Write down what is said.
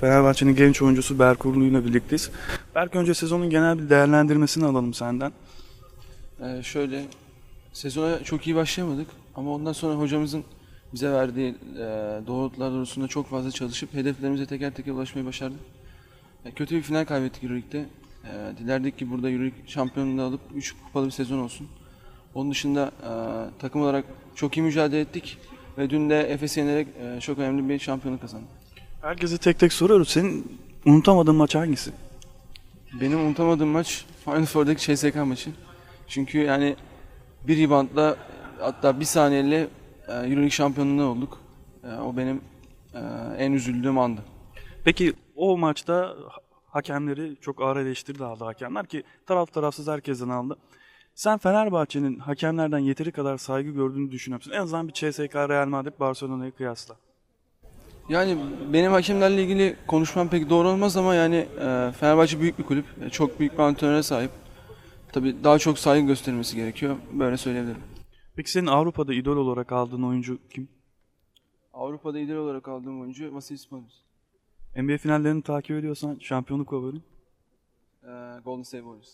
Fenerbahçe'nin genç oyuncusu Berk Urlu ile birlikteyiz. Berk önce sezonun genel bir değerlendirmesini alalım senden. Ee, şöyle, sezona çok iyi başlayamadık ama ondan sonra hocamızın bize verdiği e, doğrultular doğrusunda çok fazla çalışıp hedeflerimize teker teker ulaşmayı başardık. E, kötü bir final kaybettik Euroleague'de. E, dilerdik ki burada Euroleague şampiyonluğunu da alıp 3 kupalı bir sezon olsun. Onun dışında e, takım olarak çok iyi mücadele ettik ve dün de Efes'i yenerek e, çok önemli bir şampiyonluk kazandık. Herkese tek tek soruyoruz. Senin unutamadığın maç hangisi? Benim unutamadığım maç Final Four'daki CSK maçı. Çünkü yani bir reboundla hatta bir saniyeyle e, Euroleague şampiyonluğu olduk. E, o benim e, en üzüldüğüm andı. Peki o maçta ha- hakemleri çok ağır eleştiri aldı hakemler ki taraf tarafsız herkesten aldı. Sen Fenerbahçe'nin hakemlerden yeteri kadar saygı gördüğünü düşünüyor musun? En azından bir CSK, Real Madrid, Barcelona'yı kıyasla. Yani benim hakemlerle ilgili konuşmam pek doğru olmaz ama yani e, Fenerbahçe büyük bir kulüp. E, Çok büyük bir antrenöre sahip. Tabii daha çok saygı göstermesi gerekiyor. Böyle söyleyebilirim. Peki senin Avrupa'da idol olarak aldığın oyuncu kim? Avrupa'da lider olarak aldığım oyuncu Vasilis Panis. NBA finallerini takip ediyorsan şampiyonluk favorin. E, Golden State Warriors.